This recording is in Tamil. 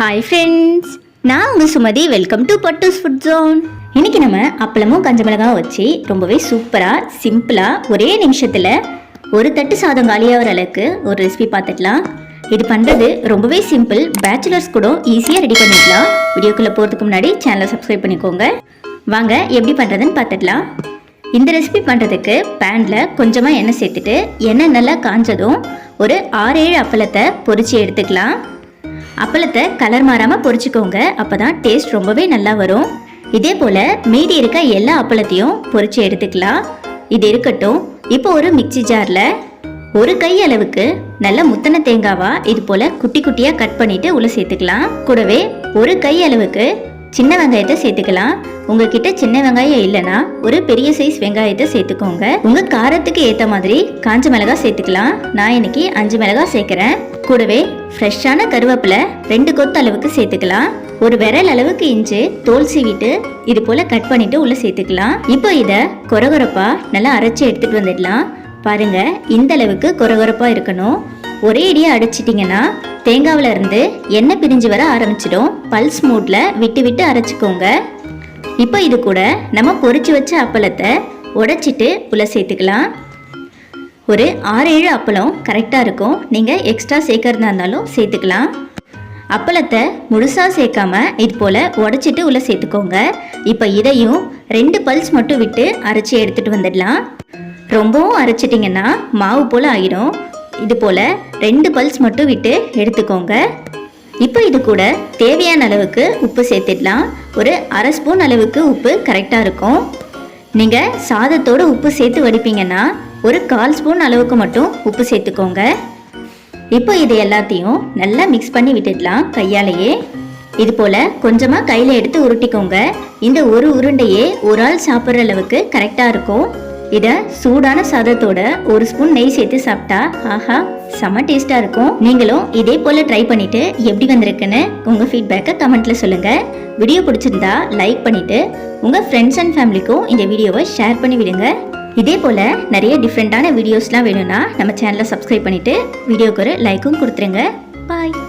ஹாய் ஃப்ரெண்ட்ஸ் நான் உங்கள் Sumathi. Welcome to Pattu's food zone இன்னைக்கு நம்ம அப்பளமும் கஞ்ச மிளகாவும் வச்சு ரொம்பவே சூப்பராக சிம்பிளாக ஒரே நிமிஷத்தில் ஒரு தட்டு சாதம் காலியாகிற அளவுக்கு ஒரு ரெசிபி பார்த்துக்கலாம். இது பண்ணுறது ரொம்பவே சிம்பிள் பேச்சுலர்ஸ் கூட ஈஸியாக ரெடி பண்ணிக்கலாம். வீடியோக்குள்ளே போகிறதுக்கு முன்னாடி சேனலை சப்ஸ்கிரைப் பண்ணிக்கோங்க. வாங்க எப்படி பண்ணுறதுன்னு பார்த்துக்கலாம். இந்த ரெசிபி பண்ணுறதுக்கு பேனில் கொஞ்சமாக எண்ணெய் சேர்த்துட்டு எண்ணெய் நல்லா காஞ்சதும் ஒரு ஆறு ஏழு அப்பளத்தை பொறிச்சு எடுத்துக்கலாம். அப்பளத்தை கலர் மாறாமல் பொறிச்சிக்கோங்க அப்போ தான் டேஸ்ட் ரொம்பவே நல்லா வரும். இதே போல் மீதி இருக்க எல்லா அப்பளத்தையும் பொறிச்சு எடுத்துக்கலாம். இது இருக்கட்டும். இப்போ ஒரு மிக்ஸி ஜாரில் ஒரு கை அளவுக்கு நல்ல முத்தன தேங்காவா இது போல் குட்டி குட்டியாக கட் பண்ணிட்டு உள்ள சேர்த்துக்கலாம். கூடவே ஒரு கை அளவுக்கு சின்ன வெங்காயத்தை சேர்த்துக்கலாம். உங்ககிட்ட சின்ன வெங்காயம் இல்லைனா ஒரு பெரிய சைஸ் வெங்காயத்தை சேர்த்துக்கோங்க. உங்க காரத்துக்கு ஏத்த மாதிரி காஞ்ச மிளகாய் சேர்த்துக்கலாம். நான் இன்னைக்கு அஞ்சு மிளகாய் சேர்க்கிறேன். கூடவே ஃப்ரெஷ்ஷான கருவேப்பிலை ரெண்டு கொத்து அளவுக்கு சேர்த்துக்கலாம். ஒரு விரல் அளவுக்கு இஞ்சி தோல் சீவிட்டு இது போல கட் பண்ணிட்டு உள்ள சேர்த்துக்கலாம். இப்போ இதை கொரகொரப்பா நல்லா அரைச்சி எடுத்துட்டு வந்துடலாம். பாருங்க இந்த அளவுக்கு கொரகொரப்பா இருக்கணும். ஒரே இடியா அடிச்சிட்டிங்கன்னா தேங்காவில் இருந்து எண்ணெய் பிரிஞ்சு வர ஆரம்பிச்சிடும். பல்ஸ் மூட்டில் விட்டு விட்டு அரைச்சிக்கோங்க. இப்போ இது கூட நம்ம பொறிச்சு வச்ச அப்பளத்தை உடச்சிட்டு உள்ள சேர்த்துக்கலாம். ஒரு ஆறு ஏழு அப்பளம் கரெக்டாக இருக்கும். நீங்கள் எக்ஸ்ட்ரா சேர்க்கறதா இருந்தாலும் சேர்த்துக்கலாம். அப்பளத்தை முழுசாக சேர்க்காம இது போல் உடச்சிட்டு உள்ளே சேர்த்துக்கோங்க. இப்போ இதையும் ரெண்டு பல்ஸ் மட்டும் விட்டு அரைச்சி எடுத்துகிட்டு வந்துடலாம். ரொம்பவும் அரைச்சிட்டிங்கன்னா மாவு போல் ஆகிடும் இது போல் ரெண்டு பல்ஸ் மட்டும் விட்டு எடுத்துக்கோங்க. இப்போ இது கூட தேவையான அளவுக்கு உப்பு சேர்த்துடலாம். ஒரு அரை ஸ்பூன் அளவுக்கு உப்பு கரெக்டாக இருக்கும். நீங்கள் சாதத்தோடு உப்பு சேர்த்து வடிப்பீங்கன்னா ஒரு கால் ஸ்பூன் அளவுக்கு மட்டும் உப்பு சேர்த்துக்கோங்க. இப்போ இது எல்லாத்தையும் நல்லா மிக்ஸ் பண்ணி விட்டுடலாம் கையாலேயே. இது போல் கொஞ்சமாக கையில் எடுத்து உருட்டிக்கோங்க. இந்த ஒரு உருண்டையே ஒரு ஆள் சாப்பிட்ற அளவுக்கு கரெக்டாக இருக்கும். இதை சூடான சாதத்தோட ஒரு ஸ்பூன் நெய் சேர்த்து சாப்பிட்டா ஆஹா செம்ம டேஸ்ட்டாக இருக்கும். நீங்களும் இதே போல் ட்ரை பண்ணிட்டு எப்படி வந்திருக்குன்னு உங்கள் ஃபீட்பேக்கை கமெண்ட்டில் சொல்லுங்கள் வீடியோ பிடிச்சிருந்தா லைக் பண்ணிவிட்டு உங்கள் ஃப்ரெண்ட்ஸ் அண்ட் ஃபேமிலிக்கும் இந்த வீடியோவை ஷேர் பண்ணி விடுங்க. இதே போல் நிறைய டிஃப்ரெண்ட்டான வீடியோஸ்லாம் வேணும்னா நம்ம சேனலை சப்ஸ்கிரைப் பண்ணிவிட்டு வீடியோக்கு ஒரு லைக்கும் கொடுத்துருங்க. பாய்